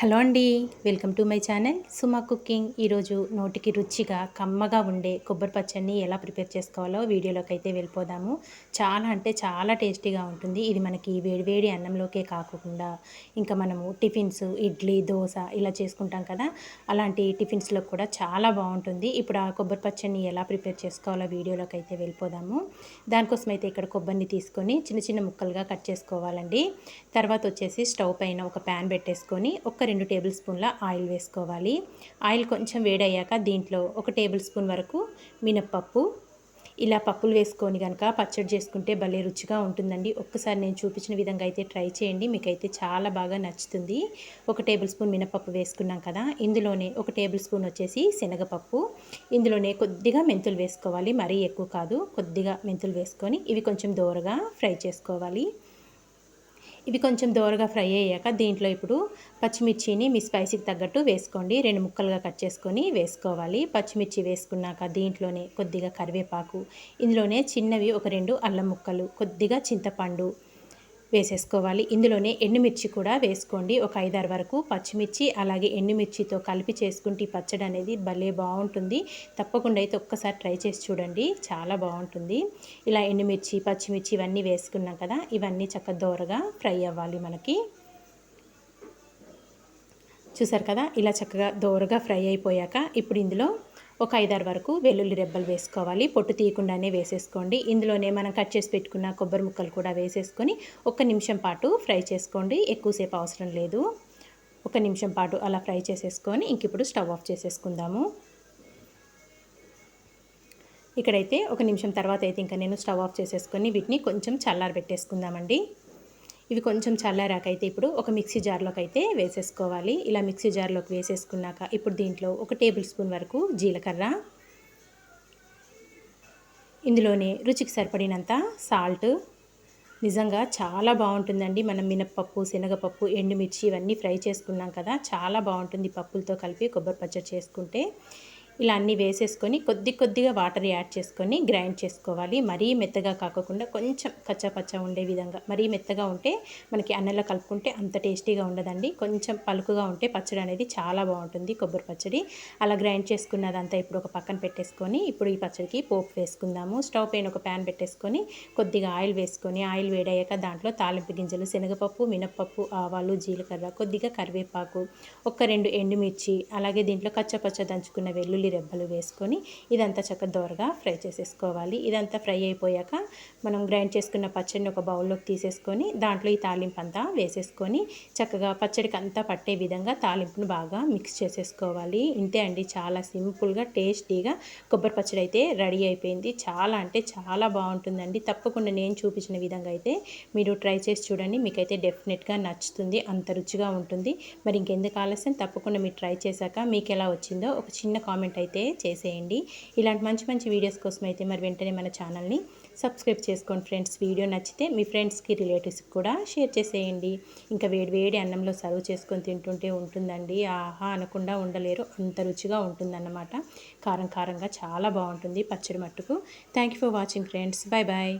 Hello అండి welcome to my channel Suma cooking. ఈరోజు నోటికి రుచిగా కమ్మగా ఉండే కొబ్బరి పచ్చడిని ఎలా ప్రిపేర్ చేసుకోవాలో వీడియోలోకి అయితే వెళ్ళిపోదాము. చాలా అంటే చాలా టేస్టీగా ఉంటుంది. ఇది మనకి వేడివేడి అన్నంలోకే కాకుండా ఇంకా మనము టిఫిన్స్ ఇడ్లీ దోశ ఇలా చేసుకుంటాం కదా అలాంటి టిఫిన్స్లో కూడా చాలా బాగుంటుంది. ఇప్పుడు ఆ కొబ్బరి పచ్చడిని ఎలా ప్రిపేర్ చేసుకోవాలో వీడియోలోకి అయితే వెళ్ళిపోదాము. దానికోసం అయితే ఇక్కడ కొబ్బరిని తీసుకొని చిన్న చిన్న ముక్కలుగా కట్ చేసుకోవాలండి. తర్వాత వచ్చేసి స్టవ్ పైన ఒక ప్యాన్ పెట్టేసుకొని ఒక రెండు టేబుల్ స్పూన్ల ఆయిల్ వేసుకోవాలి. ఆయిల్ కొంచెం వేడయ్యాక దీంట్లో ఒక టేబుల్ స్పూన్ వరకు మినప్పప్పు. ఇలా పప్పులు వేసుకొని కనుక పచ్చడి చేసుకుంటే భలే రుచిగా ఉంటుందండి. ఒక్కసారి నేను చూపించిన విధంగా అయితే ట్రై చేయండి. మీకైతే చాలా బాగా నచ్చుతుంది. ఒక టేబుల్ స్పూన్ మినపప్పు వేసుకున్నాం కదా ఇందులోనే ఒక టేబుల్ స్పూన్ వచ్చేసి శనగపప్పు. ఇందులోనే కొద్దిగా మెంతులు వేసుకోవాలి. మరీ ఎక్కువ కాదు కొద్దిగా మెంతులు వేసుకొని ఇవి కొంచెం దోరగా ఫ్రై చేసుకోవాలి. ఇవి కొంచెం దోరగా ఫ్రై అయ్యాక దీంట్లో ఇప్పుడు పచ్చిమిర్చిని మీ స్పైసీకి తగ్గట్టు వేసుకోండి. రెండు ముక్కలుగా కట్ చేసుకొని వేసుకోవాలి. పచ్చిమిర్చి వేసుకున్నాక దీంట్లోనే కొద్దిగా కరివేపాకు ఇందులోనే చిన్నవి ఒక రెండు అల్లం ముక్కలు కొద్దిగా చింతపండు వేసేసుకోవాలి. ఇందులోనే ఎండుమిర్చి కూడా వేసుకోండి. ఒక ఐదారు వరకు పచ్చిమిర్చి అలాగే ఎండుమిర్చితో కలిపి చేసుకుంటే ఈ పచ్చడి అనేది భలే బాగుంటుంది. తప్పకుండా అయితే ఒక్కసారి ట్రై చేసి చూడండి. చాలా బాగుంటుంది. ఇలా ఎండుమిర్చి పచ్చిమిర్చి ఇవన్నీ వేసుకున్నాం కదా ఇవన్నీ చక్క దోరగా ఫ్రై అవ్వాలి మనకి. చూసారు కదా ఇలా చక్కగా దోరగా ఫ్రై అయిపోయాక ఇప్పుడు ఇందులో ఒక ఐదారు వరకు వెల్లుల్లి రెబ్బలు వేసుకోవాలి. పొట్టు తీయకుండానే వేసేసుకోండి. ఇందులోనే మనం కట్ చేసి పెట్టుకున్న కొబ్బరి ముక్కలు కూడా వేసేసుకొని ఒక నిమిషం పాటు ఫ్రై చేసుకోండి. ఎక్కువసేపు అవసరం లేదు. ఒక నిమిషం పాటు అలా ఫ్రై చేసేసుకొని ఇంక ఇప్పుడు స్టవ్ ఆఫ్ చేసేసుకుందాము. ఇక్కడైతే ఒక నిమిషం తర్వాత అయితే ఇంకా నేను స్టవ్ ఆఫ్ చేసేసుకొని వీటిని కొంచెం చల్లారి పెట్టేసుకుందామండి ఇవి కొంచెం చల్లారాకైతే ఇప్పుడు ఒక మిక్సీ జార్లోకి అయితే వేసేసుకోవాలి. ఇలా మిక్సీ జార్లోకి వేసేసుకున్నాక ఇప్పుడు దీంట్లో ఒక టేబుల్ స్పూన్ వరకు జీలకర్ర ఇందులోనే రుచికి సరిపడినంత సాల్ట్. నిజంగా చాలా బాగుంటుందండి. మనం మినప్పప్పు శనగపప్పు ఎండుమిర్చి ఇవన్నీ ఫ్రై చేసుకున్నాం కదా చాలా బాగుంటుంది పప్పులతో కలిపి కొబ్బరి పచ్చడి చేసుకుంటే. ఇలా అన్నీ వేసేసుకొని కొద్ది కొద్దిగా వాటర్ యాడ్ చేసుకొని గ్రైండ్ చేసుకోవాలి. మరీ మెత్తగా కాకుండా కొంచెం కచ్చాపచ్చా ఉండే విధంగా. మరీ మెత్తగా ఉంటే మనకి అన్నంలో కలుపుకుంటే అంత టేస్టీగా ఉండదండి. కొంచెం పలుకుగా ఉంటే పచ్చడి అనేది చాలా బాగుంటుంది కొబ్బరి పచ్చడి. అలా గ్రైండ్ చేసుకున్నదంతా ఇప్పుడు ఒక పక్కన పెట్టేసుకొని ఇప్పుడు ఈ పచ్చడికి పోపు వేసుకుందాము. స్టవ్ పైన ఒక ప్యాన్ పెట్టేసుకొని కొద్దిగా ఆయిల్ వేసుకొని ఆయిల్ వేడయ్యాక దాంట్లో తాలింపు గింజలు శనగపప్పు మినప్పప్పు ఆవాలు జీలకర్ర కొద్దిగా కరివేపాకు ఒక రెండు ఎండుమిర్చి అలాగే దీంట్లో కచ్చపచ్చ దంచుకున్న వెల్లుల్లి వెల్లుల్లి రెబ్బలు వేసుకొని ఇదంతా చక్కగా దోరగా ఫ్రై చేసేసుకోవాలి. ఇదంతా ఫ్రై అయిపోయాక మనం గ్రైండ్ చేసుకున్న పచ్చడిని ఒక బౌల్లోకి తీసేసుకొని దాంట్లో ఈ తాలింపు అంతా వేసేసుకొని చక్కగా పచ్చడికి అంతా పట్టే విధంగా తాలింపును బాగా మిక్స్ చేసేసుకోవాలి. ఇంతే అండి చాలా సింపుల్గా టేస్టీగా కొబ్బరి పచ్చడి అయితే రెడీ అయిపోయింది. చాలా అంటే చాలా బాగుంటుందండి. తప్పకుండా నేను చూపించిన విధంగా అయితే మీరు ట్రై చేసి చూడండి. మీకైతే డెఫినెట్గా నచ్చుతుంది అంత రుచిగా ఉంటుంది. మరి ఇంకెందుకు ఆలస్యం? తప్పకుండా మీరు ట్రై చేశాక మీకు ఎలా వచ్చిందో ఒక చిన్న కామెంట్ అయితే చేసేయండి. ఇలాంటి మంచి మంచి వీడియోస్ కోసం అయితే మరి వెంటనే మన ఛానల్ని సబ్స్క్రైబ్ చేసుకోండి ఫ్రెండ్స్. వీడియో నచ్చితే మీ ఫ్రెండ్స్కి రిలేటివ్స్కి కూడా షేర్ చేసేయండి. ఇంకా వేడి వేడి అన్నంలో సర్వ్ చేసుకొని తింటుంటే ఉంటుందండి. ఆహా! అనకుండా ఉండలేరు. అంత రుచిగా ఉంటుందన్నమాట. కారం కారంగా చాలా బాగుంటుంది పచ్చడి మట్టుకు. Thank for watching friends. Bye bye